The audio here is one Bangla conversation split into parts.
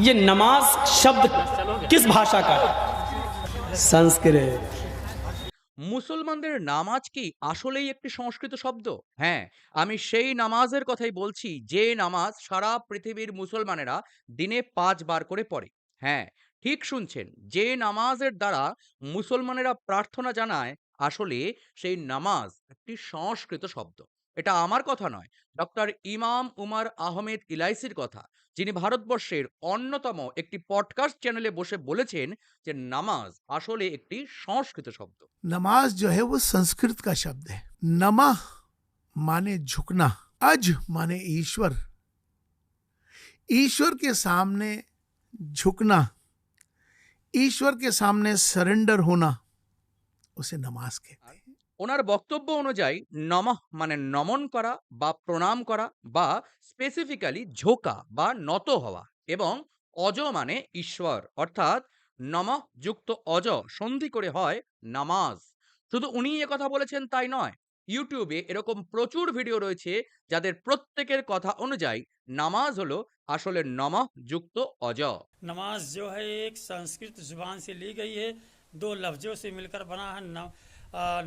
ये नमाज शब्द किस भाषा का है संस्कृत মুসলমানদের নামাজ কি আসলেই একটি সংস্কৃত শব্দ হ্যাঁ আমি সেই নামাজের কথাই বলছি যে নামাজ সারা পৃথিবীর মুসলমানেরা দিনে পাঁচবার করে পড়ে হ্যাঁ ঠিক শুনছেন যে নামাজের দ্বারা মুসলমানেরা প্রার্থনা জানায় আসলে সেই নামাজ একটি সংস্কৃত শব্দ এটা আমার কথা নয় ডক্টর ইমাম উমার আহমেদ ইলাইসির কথা যিনি ভারতবর্ষের অন্যতম একটি পডকাস্ট চ্যানেলে বসে বলেছেন যে নামাজ আসলে একটি সংস্কৃত শব্দ नमाज जो है वो संस्कृत का शब्द है नमः माने झुकना अज माने ईश्वर ईश्वर के सामने झुकना ईश्वर के सामने सरेंडर होना उसे नमाज कहते हैं ওনার বক্তব্য অনুযায়ী নমঃ মানে নমন করা বা প্রণাম করা বা স্পেসিফিক্যালি ঝোঁকা বা নত হওয়া এবং অজ মানে ঈশ্বর অর্থাৎ নমঃ যুক্ত অজ সন্ধি করে হয় নামাজ শুধু উনি কথা বলেছেন তাই নয় ইউটিউবে এরকম প্রচুর ভিডিও রয়েছে যাদের প্রত্যেকের কথা অনুযায়ী নামাজ হলো আসলে নমঃ যুক্ত অজ नमाज जो है एक संस्कृत जुबान से ली गई है दो लफ्ज़ों से मिलकर बना है न, आ,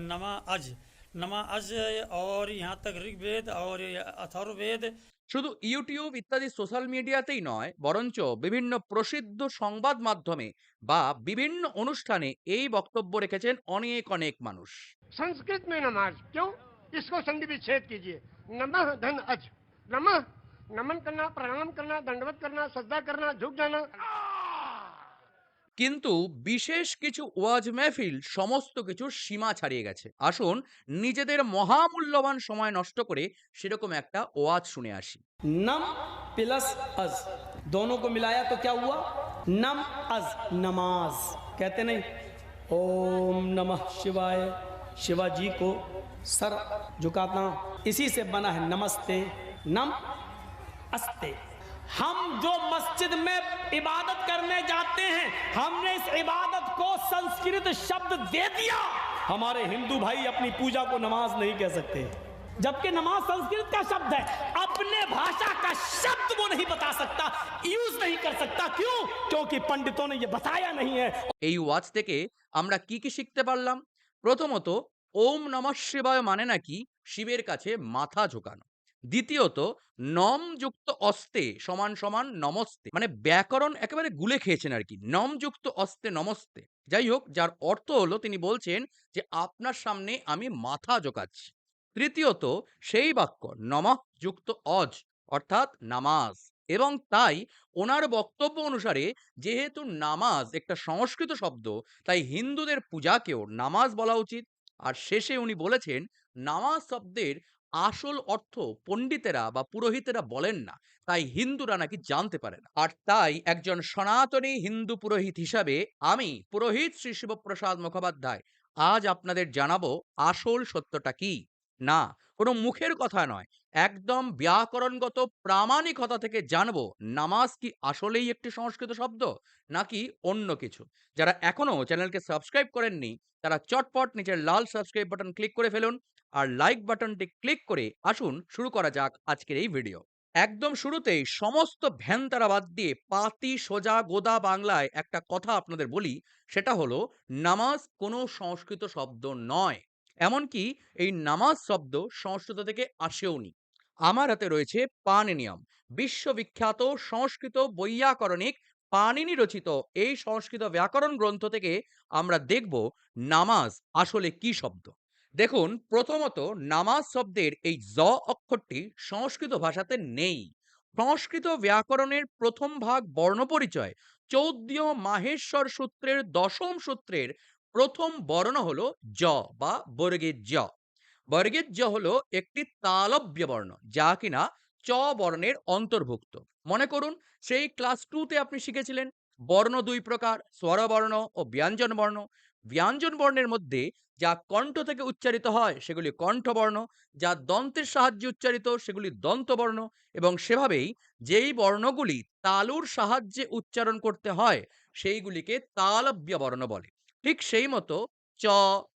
नमा अज नमा अज और यहाँ तक ऋग्वेद और अथर्ववेद শুধু ইউটিউব ইত্যাদি সোশ্যাল মিডিয়াতেই নয় বরঞ্চ বিভিন্ন প্রসিদ্ধ সংবাদ মাধ্যমে বা বিভিন্ন অনুষ্ঠানে এই বক্তব্য রেখেছেন অনেক অনেক মানুষ संस्कृत में नमाज क्यों इसको संधि विच्छेद कीजिए नमः धन अज नमः नमन करना प्रणाम करना दंडवत करना सज्जा करना झुक जाना কিন্তু বিশেষ কিছু ওয়াজ মেহফিল সমস্ত কিছু সীমা ছাড়িয়ে গেছে আসুন নিজেদের মহামূল্যবান সময় নষ্ট করে সেরকম একটা ওয়াজ শুনে আসি नम प्लस अज दोनों को मिलाया तो क्या हुआ नम अज नमाज कहते नहीं ओम नमः शिवाय शिवा जी को सर झुकाता हूं। इसी से बना है नमस्ते नम अस्ते हम जो मस्जिद में इबादत करने जाते हैं हमने इस इबादत को संस्कृत शब्द दे दिया हमारे हिंदू भाई अपनी पूजा को नमाज नहीं कह सकते जबकि नमाज संस्कृत का शब्द है अपने भाषा का शब्द वो नहीं बता सकता यूज नहीं कर सकता क्यों क्योंकि पंडितों ने ये बताया नहीं है এই ওয়াজ থেকে আমরা কি কি শিখতে পারলাম প্রথমত ওম নমঃ শিবায় মানে নাকি শিবের কাছে মাথা ঝোকানো দ্বিতীয়ত নম যুক্ত অস্তে সমান সমান নমস্তে মানে ব্যাকরণ একেবারে গুলে খেয়েছেন আর কি নম যুক্ত অস্তে নমস্তে। যাই হোক, যার অর্থ হলো তিনি বলছেন যে, আপনার সামনে আমি মাথা ঝোকাচ্ছি তৃতীয়ত, সেই বাক্য, নমঃ যুক্ত অজ অর্থাৎ নামাজ। এবং তাই ওনার বক্তব্য অনুসারে, যেহেতু নামাজ একটা সংস্কৃত শব্দ, তাই হিন্দুদের পূজাকেও নামাজ বলা উচিত। আর শেষে উনি বলেছেন, নামাজ শব্দের আসল অর্থ পণ্ডিতেরা বা পুরোহিতেরা বলেন না। তাই হিন্দুরা নাকি জানতে পারে না। আর তাই একজন সনাতনী হিন্দু পুরোহিত হিসাবে আমি পুরোহিত শ্রী শিবপ্রসাদ মুখোপাধ্যায়, আজ আপনাদের জানাব আসল সত্যটা কি? না, কোনো মুখের কথা নয়। একদম ব্যাকরণগত, প্রামাণিকতা থেকে জানব নামাজ কি আসলেই একটি সংস্কৃত শব্দ, নাকি অন্য কিছু। যারা এখনও চ্যানেলকে সাবস্ক্রাইব করেননি, তারা চটপট নিচের লাল সাবস্ক্রাইব বাটন ক্লিক করে ফেলুন আর লাইক বাটনটি ক্লিক করে আসুন, শুরু করা যাক আজকের এই ভিডিও একদম শুরুতেই সমস্ত ভ্যানতারা বাদ দিয়ে পাতি, সোজা, গোদা বাংলায় একটা কথা আপনাদের বলি, সেটা হলো নামাজ কোনো সংস্কৃত শব্দ নয়। এমনকি এই নামাজ শব্দ সংস্কৃত থেকে আসেওনি আমার হাতে রয়েছে পানিনিয়ম, বিশ্ববিখ্যাত সংস্কৃত বৈয়াকরণিক পানিনি রচিত এই সংস্কৃত ব্যাকরণ গ্রন্থ থেকে আমরা দেখব নামাজ আসলে কি শব্দ। দেখুন, প্রথমত নামাজ শব্দের এই জ অক্ষরটি সংস্কৃত ভাষাতে নেই। সংস্কৃত ব্যাকরণের প্রথম ভাগ বর্ণপরিচয়। চৌদ্দীয় মাহেশ্বর সূত্রের দশম সূত্রের প্রথম বর্ণ হল জ বা বর্গের জ। বর্গের জ হল একটি তালব্য বর্ণ, যা কিনা চ বর্ণের অন্তর্ভুক্ত। মনে করুন, সেই ক্লাস টুতে আপনি শিখেছিলেন। বর্ণ দুই প্রকার, স্বরবর্ণ ও ব্যঞ্জন বর্ণ ব্যঞ্জন বর্ণের মধ্যে যা কণ্ঠ থেকে উচ্চারিত হয়, সেগুলি কণ্ঠবর্ণ, যা দন্তের সাহায্যে উচ্চারিত, সেগুলি দন্তবর্ণ এবং সেভাবেই যেই বর্ণগুলি তালুর সাহায্যে উচ্চারণ করতে হয়, সেইগুলিকে তালব্য বর্ণ বলে। ঠিক সেই মতো চ,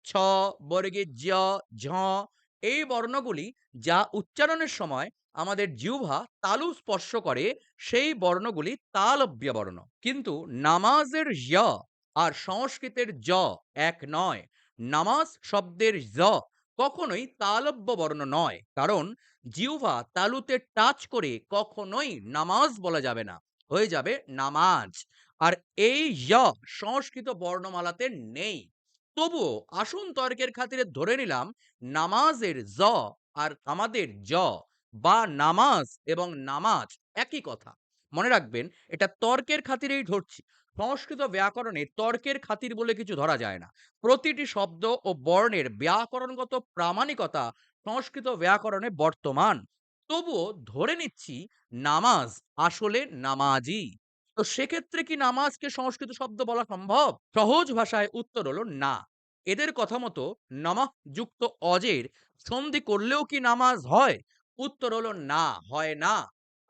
ছ, বর্গে জ ঝ এই বর্ণগুলি যা উচ্চারণের সময় আমাদের জিহ্বা তালু স্পর্শ করে, সেই বর্ণগুলি তালব্য বর্ণ কিন্তু নামাজের য আর সংস্কৃতের জ এক নয় নামাজ শব্দের জ কখনোই তালব্য বর্ণ নয়। কারণ জিহ্বা তালুতে টাচ করে কখনোই নামাজ বলা যাবে না, হয়ে যাবে নামাজ। আর এই য় সংস্কৃত বর্ণমালাতে নেই। তবুও আসুন তর্কের খাতিরে ধরে নিলাম, নামাজের জ আর আমাদের জ বা নামাজ এবং নামাজ একই কথা। মনে রাখবেন, এটা তর্কের খাতিরেই ধরছি সংস্কৃত ব্যাকরণে তর্কের খাতির বলে কিছু ধরা যায় না। প্রতিটি শব্দ ও বর্ণের ব্যাকরণগত প্রামাণিকতা সংস্কৃত ব্যাকরণে বর্তমান। তবুও ধরে নিচ্ছি, নামাজ আসলে নামাজই। তো সেক্ষেত্রে কি নামাজকে সংস্কৃত শব্দ বলা সম্ভব? সহজ ভাষায় উত্তর হলো না। এদের কথা মতো নমঃ যুক্ত অজের সন্ধি করলেও কি নামাজ হয়? উত্তর হলো না, হয় না।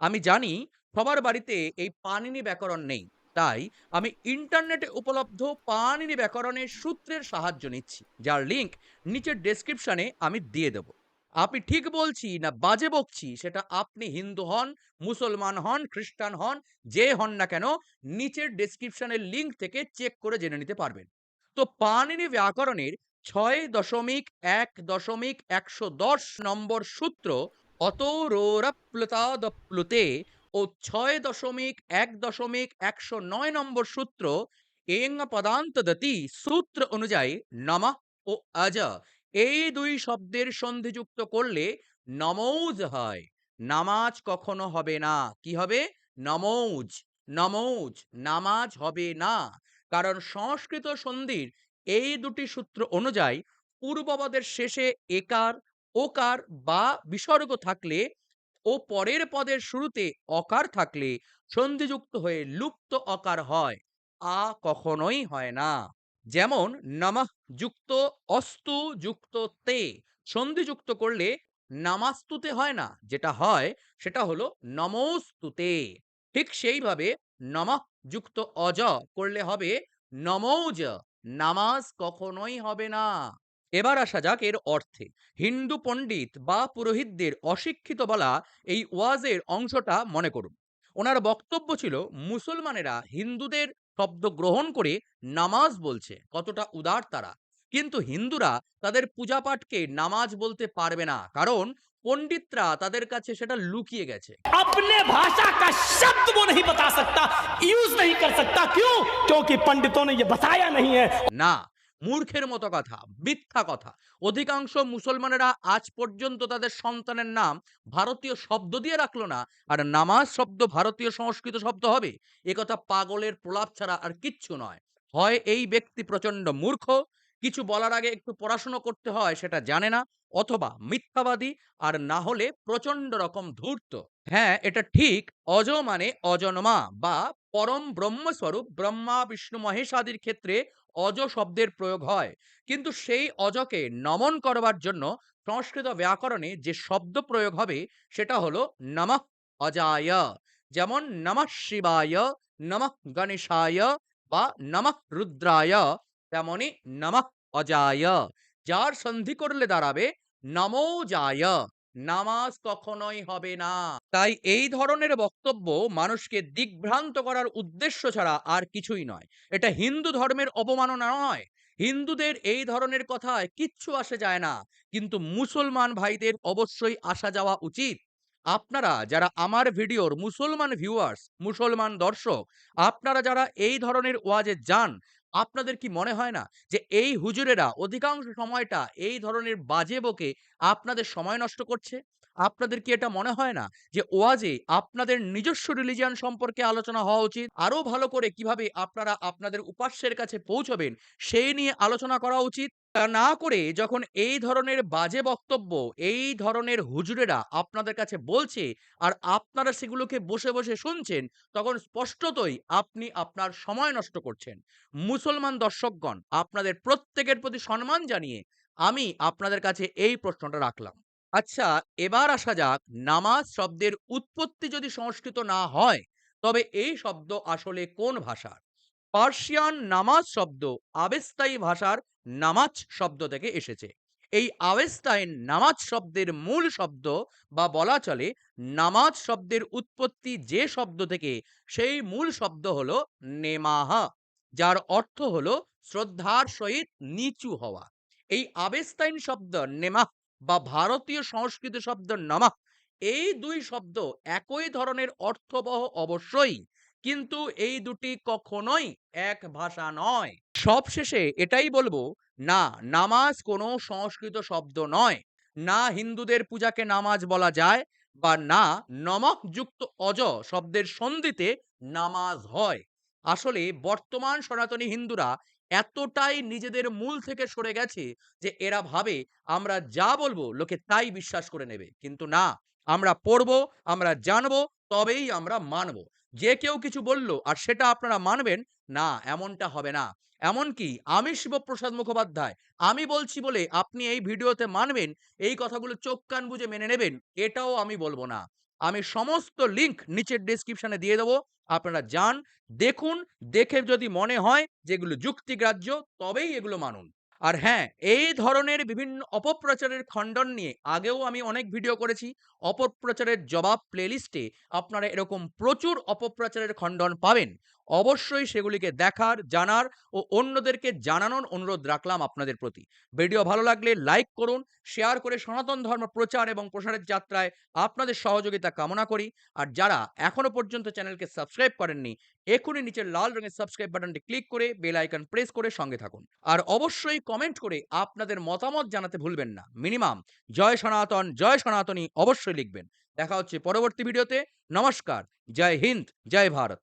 আমি জানি সবার বাড়িতে এই পানিনি ব্যাকরণ নেই। তাই আমি ইন্টারনেটে উপলব্ধ পানিনি ব্যাকরণের সূত্রের সাহায্য নিচ্ছি। যার লিংক নিচের ডেসক্রিপশনে আমি দিয়ে দেব। আপনি ঠিক বলছি না বাজে বকছি, সেটা আপনি হিন্দু হন, মুসলমান হন, খ্রিস্টান হন, যে হন না কেন নিচের ডেসক্রিপশনের লিংক থেকে চেক করে জেনে নিতে পারবেন। তো পানিনি ব্যাকরণের ছয় দশমিক এক দশমিক একশো দশ নম্বর সূত্র অতোরপ্লুতে ও ছয় দশমিক এক দশমিক একশো নয় নম্বর সূত্র এং পদান্তদতি সূত্র অনুযায়ী নমঃ ও আজ এই দুই শব্দের সন্ধিযুক্ত করলে নমৌজ হয়। নামাজ কখনো হবে না। কি হবে? নমৌজ। নমৌজ। নামাজ হবে না। কারণ সংস্কৃত সন্ধির এই দুটি সূত্র অনুযায়ী পূর্বপদের শেষে একার, ওকার বা বিসর্গ থাকলে ও পরের পদের শুরুতে অকার থাকলে সন্ধিযুক্ত হয়ে লুপ্ত অকার হয়, আ কখনোই হয় না। যেমন, নমঃ যুক্ত, অস্তু যুক্ত, তে সন্ধিযুক্ত করলে নামাস্তুতে হয় না, যেটা হয় সেটা হলো নমস্তুতে। ঠিক সেইভাবে নমঃ যুক্ত, অজ করলে হবে নমৌজ, নামাজ কখনোই হবে না। এবার আসা যাক এর অর্থে হিন্দু পণ্ডিত বা পুরোহিতদের অশিক্ষিত বলা এই ওয়াজের অংশটা মনে করুন ওনার বক্তব্য ছিল মুসলমানেরা হিন্দুদের শব্দ গ্রহণ করে নামাজ বলছে কতটা উদার তারা কিন্তু হিন্দুরা তাদের পূজাপাঠকে নামাজ বলতে পারবে না কারণ পণ্ডিতরা তাদের কাছে সেটা লুকিয়ে গেছে अपने भाषा का शब्द वो नहीं बता सकता यूज नहीं कर सकता क्यों क्योंकि पंडितों ने ये बताया नहीं है না মূর্খের মতো কথা, মিথ্যা কথা। অধিকাংশ মুসলমানেরা আজ পর্যন্ত তাদের সন্তানের নাম ভারতীয় শব্দ দিয়ে রাখল না। আর নামাজ শব্দ ভারতীয় সংস্কৃত শব্দ হবে? এ কথা পাগলের প্রলাপ ছাড়া আর কিচ্ছু নয়। হয় এই ব্যক্তি প্রচণ্ড মূর্খ, কিছু বলার আগে একটু পড়াশুনো করতে হয় সেটা জানে না, অথবা মিথ্যাবাদী, আর না হলে প্রচণ্ড রকম ধূর্ত। হ্যাঁ এটা ঠিক অজ মানে অজন্মা বা পরম ব্রহ্মস্বরূপ ব্রহ্মা, বিষ্ণু, মহেশ আদির ক্ষেত্রে অজ শব্দের প্রয়োগ হয়। কিন্তু সেই অজকে নমন করবার জন্য সংস্কৃত ব্যাকরণে যে শব্দ প্রয়োগ হবে, সেটা হলো নমঃ অজায়, যেমন নমঃ শিবায়, নমঃ গণেশায় বা নমঃ রুদ্রায়, তেমনি নমঃ অজায়। যার সন্ধি করলে দাঁড়াবে, নমো যায় নামাজ কখনোই হবে না। তাই এই ধরনের বক্তব্য মানুষকে দিগ্ভ্রান্ত করার উদ্দেশ্য ছাড়া আর কিছুই নয়। এটা হিন্দু ধর্মের অবমাননা নয়। হিন্দুদের এই ধরনের কথায় কিচ্ছু আসে যায় না। কিন্তু মুসলমান ভাইদের অবশ্যই আসা যাওয়া উচিত। আপনারা যারা আমার ভিডিওর মুসলমান ভিউয়ার্স মুসলমান দর্শক, আপনারা যারা এই ধরনের ওয়াজে যান আপনাদের কি মনে হয় না যে এই হুজুরেরা অধিকাংশ সময়টা এই ধরনের বাজে বকে আপনাদের সময় নষ্ট করছে? আপনাদের কি এটা মনে হয় না যে ওয়াজে আপনাদের নিজস্ব রিলিজিয়ান সম্পর্কে আলোচনা হওয়া উচিত? আরও ভালো করে কীভাবে আপনারা আপনাদের উপাস্যের কাছে পৌঁছবেন, সেই নিয়ে আলোচনা করা উচিত? না করে যখন এই ধরনের বাজে বক্তব্য, এই ধরনের হুজুরেরা আপনাদের কাছে বলছে আর আপনারা সেগুলোকে বসে বসে শুনছেন, তখন স্পষ্টতই আপনি আপনার সময় নষ্ট করছেন। মুসলমান দর্শকগণ, আপনাদের প্রত্যেকের প্রতি সম্মান জানিয়ে আমি আপনাদের কাছে এই প্রশ্নটা রাখলাম। আচ্ছা এবার আসা যাক, নামাজ শব্দের উৎপত্তি যদি সংস্কৃত না হয়, তবে এই শব্দ আসলে কোন ভাষার? পার্সিয়ান নামাজ শব্দ আবেস্তায়ী ভাষার নামাজ শব্দ থেকে এসেছে। এই আওয়েস্তাইন নামাজ শব্দের মূল শব্দ বা বলা চলে, নামাজ শব্দের উৎপত্তি যে শব্দ থেকে, সেই মূল শব্দ হলো নেমাহা, যার অর্থ হলো শ্রদ্ধার সহিত নিচু হওয়া। এই আবেস্তাইন শব্দ নেমাহ বা ভারতীয় সংস্কৃত শব্দ নামাহ, এই দুই শব্দ একই ধরনের অর্থবহ অবশ্যই কিন্তু এই দুটি কখনোই এক ভাষা নয়। সবশেষে এটাই বলব, না, নামাজ কোনো সংস্কৃত শব্দ নয়। না হিন্দুদের পূজাকে নামাজ বলা যায় বা না নমক যুক্ত অজ শব্দের সন্ধিতে নামাজ হয়। আসলে বর্তমান সনাতনী হিন্দুরা এতটাই নিজেদের মূল থেকে সরে গেছে যে এরা ভাবে, আমরা যা বলব লোকে তাই বিশ্বাস করে নেবে। কিন্তু না, আমরা পড়ব, আমরা জানব, তবেই আমরা মানব। যে কেউ কিছু বলল আর সেটা আপনারা মানবেন, না, এমনটা হবে না। এমনকি আমি শিবপ্রসাদ মুখোপাধ্যায়, আমি বলছি বলে আপনি এই ভিডিওতে মানবেন, এই কথাগুলো চোখ কান বুঝে মেনে নেবেন, এটাও আমি বলব না। আমি সমস্ত লিংক নিচের ডেসক্রিপশনে দিয়ে দেবো, আপনারা যান, দেখুন, দেখে যদি মনে হয় যেগুলো যুক্তিগ্রাহ্য, তবেই এগুলো মানুন। আর হ্যাঁ এই ধরনের বিভিন্ন অপপ্রচারের খণ্ডন নিয়ে আগেও আমি অনেক ভিডিও করেছি। অপপ্রচারের জবাব প্লেলিস্টে আপনারা এরকম প্রচুর অপপ্রচারের খণ্ডন পাবেন। অবশ্যই সেগুলিকে দেখার, জানার ও অন্যদেরকে জানানোর অনুরোধ রাখলাম আপনাদের প্রতি। ভিডিও ভালো লাগলে লাইক করুন, শেয়ার করে সনাতন ধর্ম প্রচার এবং প্রসারের যাত্রায় আপনাদের সহযোগিতা কামনা করি। আর যারা এখনও পর্যন্ত চ্যানেলকে সাবস্ক্রাইব করেননি, এখনই নিচের লাল রঙের সাবস্ক্রাইব বাটনটি ক্লিক করে বেল আইকন প্রেস করে সঙ্গে থাকুন। আর অবশ্যই কমেন্ট করে আপনাদের মতামত জানাতে ভুলবেন না। মিনিমাম জয় সনাতন, জয় সনাতনী অবশ্যই লিখবেন। দেখা হচ্ছে পরবর্তী ভিডিওতে। নমস্কার, জয় হিন্দ, জয় ভারত।